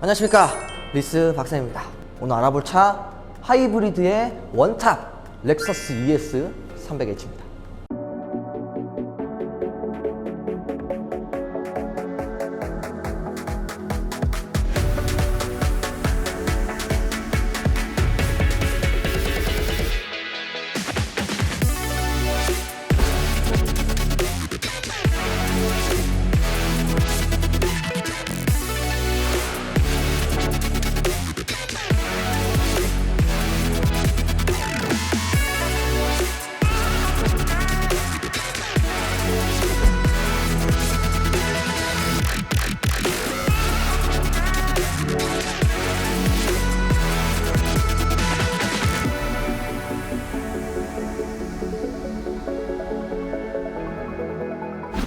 안녕하십니까. 리스 박사입니다. 오늘 알아볼 차 하이브리드의 원탑 렉서스 ES 300H입니다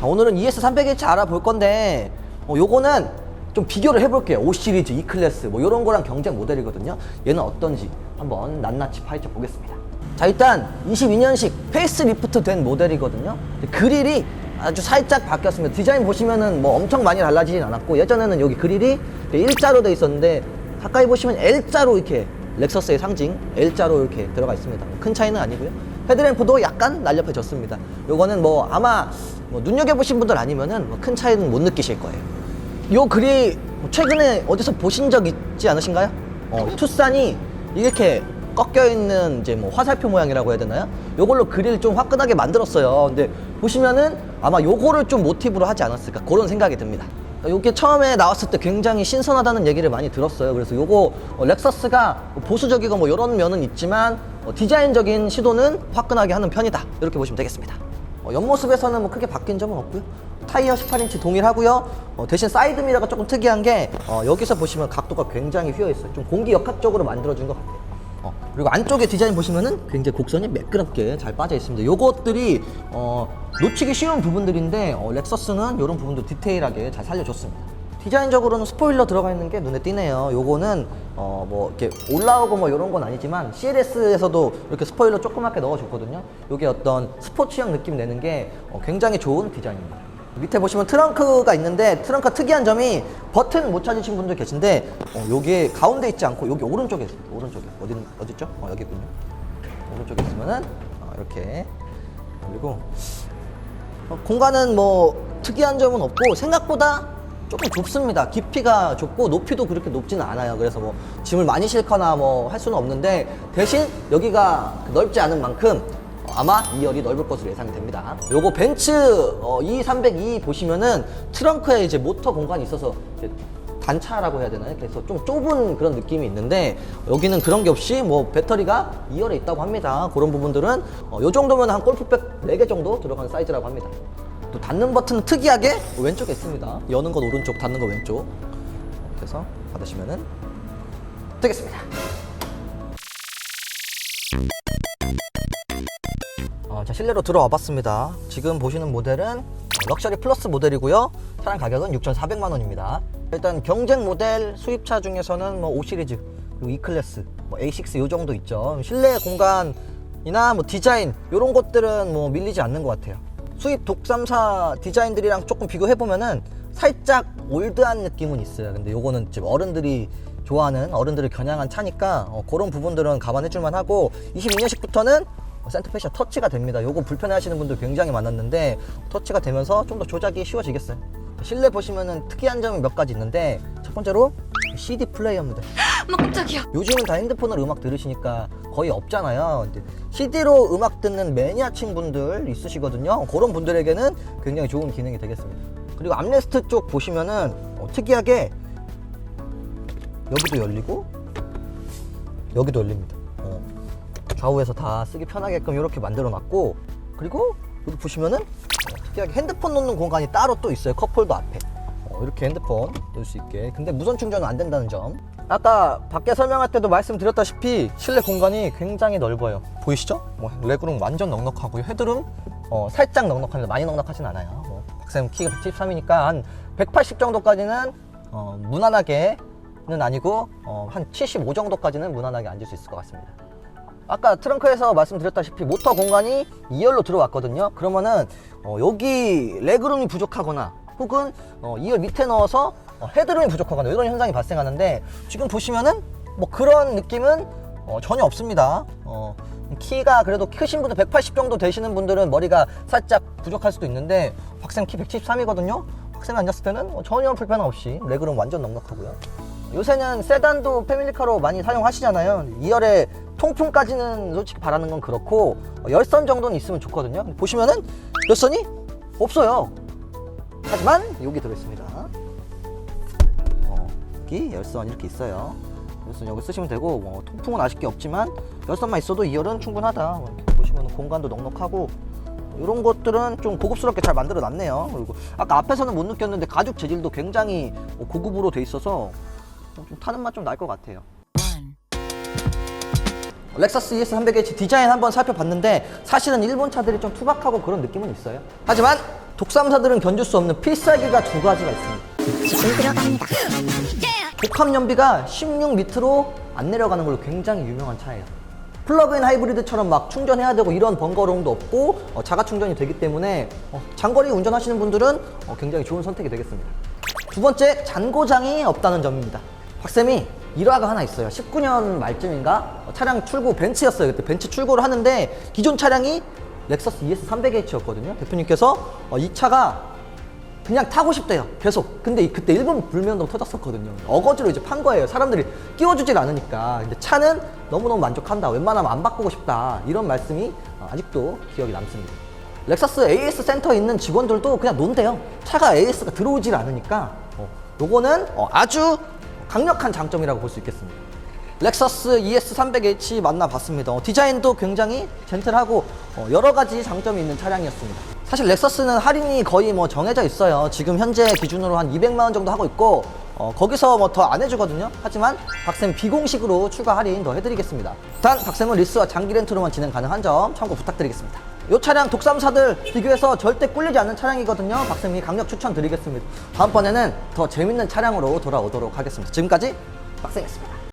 오늘은 ES 300H 알아볼 건데 어, 요거는 좀 비교를 해볼게요. 5 시리즈, E 클래스 뭐 이런 거랑 경쟁 모델이거든요. 얘는 어떤지 한번 낱낱이 파헤쳐 보겠습니다. 자 일단 22년식 페이스 리프트 된 모델이거든요. 그릴이 아주 살짝 바뀌었습니다. 디자인 보시면은 뭐 엄청 많이 달라지진 않았고 예전에는 여기 그릴이 일자로 돼 있었는데 가까이 보시면 L자로 이렇게 렉서스의 상징 L자로 이렇게 들어가 있습니다. 큰 차이는 아니고요 헤드램프도 약간 날렵해졌습니다 요거는 뭐 아마 뭐 눈여겨보신 분들 아니면은 뭐 큰 차이는 못 느끼실 거예요 요 글이 최근에 어디서 보신 적 있지 않으신가요? 어, 투싼이 이렇게 꺾여 있는 이제 뭐 화살표 모양이라고 해야 되나요? 요걸로 그릴 좀 화끈하게 만들었어요. 근데 보시면은 아마 요거를 좀 모티브로 하지 않았을까 그런 생각이 듭니다. 요게 처음에 나왔을 때 굉장히 신선하다는 얘기를 많이 들었어요. 그래서 요거 어, 렉서스가 보수적이고 뭐 이런 면은 있지만 어, 디자인적인 시도는 화끈하게 하는 편이다. 이렇게 보시면 되겠습니다. 어, 옆모습에서는 뭐 크게 바뀐 점은 없고요. 타이어 18인치 동일하고요. 어, 대신 사이드 미러가 조금 특이한 게 어, 여기서 보시면 각도가 굉장히 휘어 있어요. 좀 공기 역학적으로 만들어준 것 같아요. 어, 그리고 안쪽에 디자인 보시면은 굉장히 곡선이 매끄럽게 잘 빠져 있습니다. 요것들이 어, 놓치기 쉬운 부분들인데 어, 렉서스는 이런 부분도 디테일하게 잘 살려줬습니다. 디자인적으로는 스포일러 들어가 있는 게 눈에 띄네요. 요거는 어, 뭐 이렇게 올라오고 뭐 이런 건 아니지만 CLS에서도 이렇게 스포일러 조그맣게 넣어줬거든요. 요게 어떤 스포츠형 느낌 내는 게 어, 굉장히 좋은 디자인입니다. 밑에 보시면 트렁크가 있는데 트렁크 특이한 점이 버튼 못 찾으신 분들 계신데 어, 여기에 가운데 있지 않고 여기 오른쪽에 있어요. 오른쪽에 어디 어디 있죠? 어, 여기 있군요. 오른쪽에 있으면은 어, 이렇게 그리고 어, 공간은 뭐 특이한 점은 없고 생각보다 조금 좁습니다. 깊이가 좁고 높이도 그렇게 높지는 않아요. 그래서 뭐 짐을 많이 싣거나 뭐 할 수는 없는데 대신 여기가 넓지 않은 만큼 어, 아마 2열이 넓을 것으로 예상이 됩니다. 요거 벤츠 어, E302 보시면은 트렁크에 이제 모터 공간이 있어서 단차라고 해야 되나요? 그래서 좀 좁은 그런 느낌이 있는데 여기는 그런 게 없이 뭐 배터리가 2열에 있다고 합니다. 그런 부분들은 어, 요 정도면 한 골프백 4개 정도 들어가는 사이즈라고 합니다. 또 닫는 버튼은 특이하게 왼쪽에 있습니다. 여는 건 오른쪽, 닫는 건 왼쪽. 이렇게 해서 닫으시면은 되겠습니다. 어, 자 실내로 들어와 봤습니다. 지금 보시는 모델은 럭셔리 플러스 모델이고요. 차량 가격은 6,400만 원입니다. 일단 경쟁 모델 수입차 중에서는 뭐 5 시리즈, 그리고 E 클래스, 뭐 A6 요 정도 있죠. 실내 공간이나 뭐 디자인 이런 것들은 뭐 밀리지 않는 것 같아요. 수입 독삼사 디자인들이랑 조금 비교해 보면은 살짝 올드한 느낌은 있어요. 근데 요거는 지금 어른들이 좋아하는 어른들을 겨냥한 차니까 어, 그런 부분들은 감안해 줄만 하고 22년식부터는 센터페시아 터치가 됩니다. 요거 불편해 하시는 분들 굉장히 많았는데 터치가 되면서 좀 더 조작이 쉬워지겠어요. 실내 보시면은 특이한 점이 몇 가지 있는데 첫 번째로 CD 플레이어입니다. 뭐 깜짝이야. 요즘은 다 핸드폰으로 음악 들으시니까 거의 없잖아요. 근데 CD로 음악 듣는 매니아층 분들 있으시거든요. 그런 분들에게는 굉장히 좋은 기능이 되겠습니다. 그리고 암레스트 쪽 보시면은 어, 특이하게 여기도 열리고 여기도 열립니다. 어, 좌우에서 다 쓰기 편하게끔 이렇게 만들어 놨고 그리고 여기 보시면은 어, 특이하게 핸드폰 놓는 공간이 따로 또 있어요. 컵홀더 앞에. 어, 이렇게 핸드폰 넣을 수 있게. 근데 무선 충전은 안 된다는 점. 아까 밖에 설명할 때도 말씀드렸다시피 실내 공간이 굉장히 넓어요. 보이시죠? 뭐 레그룸 완전 넉넉하고요. 헤드룸 어, 살짝 넉넉합니다. 많이 넉넉하진 않아요. 뭐, 박사님 키가 173이니까 한 180 정도까지는 어, 무난하게는 아니고 어, 한 75 정도까지는 무난하게 앉을 수 있을 것 같습니다. 아까 트렁크에서 말씀드렸다시피 모터 공간이 2열로 들어왔거든요. 그러면은 어, 여기 레그룸이 부족하거나 혹은 어, 2열 밑에 넣어서 어, 헤드룸이 부족하거나 이런 현상이 발생하는데 지금 보시면은 뭐 그런 느낌은 어, 전혀 없습니다. 어, 키가 그래도 크신 분들 180 정도 되시는 분들은 머리가 살짝 부족할 수도 있는데 박쌤 키 173이거든요. 박쌤이 앉았을 때는 뭐 전혀 불편함 없이 레그룸 완전 넉넉하고요. 요새는 세단도 패밀리카로 많이 사용하시잖아요. 2열에 통풍까지는 솔직히 바라는 건 그렇고 어, 열선 정도는 있으면 좋거든요. 보시면은 열선이 없어요. 하지만 여기 들어있습니다. 어, 여기 열선 이렇게 있어요. 열선 여기 쓰시면 되고 뭐 통풍은 아쉽게 없지만 열선만 있어도 2열은 충분하다. 뭐 이렇게 보시면 공간도 넉넉하고 이런 것들은 좀 고급스럽게 잘 만들어 놨네요. 그리고 아까 앞에서는 못 느꼈는데 가죽 재질도 굉장히 고급으로 돼 있어서 좀 타는 맛 좀 날 것 같아요. 렉서스 ES 300H 디자인 한번 살펴봤는데 사실은 일본 차들이 좀 투박하고 그런 느낌은 있어요. 하지만 독삼사들은 견딜 수 없는 필살기가 두 가지가 있습니다. 지금 들어갑니다. 복합 연비가 16 밑으로 안 내려가는 걸로 굉장히 유명한 차예요. 플러그인 하이브리드처럼 막 충전해야 되고 이런 번거로움도 없고 어, 자가 충전이 되기 때문에 어, 장거리 운전하시는 분들은 어, 굉장히 좋은 선택이 되겠습니다. 두 번째, 잔고장이 없다는 점입니다. 박쌤이 일화가 하나 있어요. 19년 말쯤인가 어, 차량 출고 벤츠였어요. 그때 벤츠 출고를 하는데 기존 차량이 렉서스 ES 300H였거든요. 대표님께서 어, 이 차가 그냥 타고 싶대요. 계속. 근데 이- 그때 일본 불면도 터졌었거든요. 어거지로 이제 판 거예요. 사람들이 끼워주질 않으니까. 근데 차는 너무너무 만족한다. 웬만하면 안 바꾸고 싶다. 이런 말씀이 어, 아직도 기억이 남습니다. 렉서스 AS 센터에 있는 직원들도 그냥 논대요. 차가 AS가 들어오질 않으니까. 어, 요거는 어, 아주 강력한 장점이라고 볼 수 있겠습니다. 렉서스 ES 300H 만나봤습니다. 어, 디자인도 굉장히 젠틀하고 어, 여러 가지 장점이 있는 차량이었습니다. 사실 렉서스는 할인이 거의 뭐 정해져 있어요. 지금 현재 기준으로 한 200만 원 정도 하고 있고 어, 거기서 뭐 더 안 해주거든요. 하지만 박쌤 비공식으로 추가 할인 더 해드리겠습니다. 단 박쌤은 리스와 장기 렌트로만 진행 가능한 점 참고 부탁드리겠습니다. 이 차량 독삼사들 비교해서 절대 꿀리지 않는 차량이거든요. 박쌤이 강력 추천드리겠습니다. 다음번에는 더 재밌는 차량으로 돌아오도록 하겠습니다. 지금까지 박쌤이었습니다.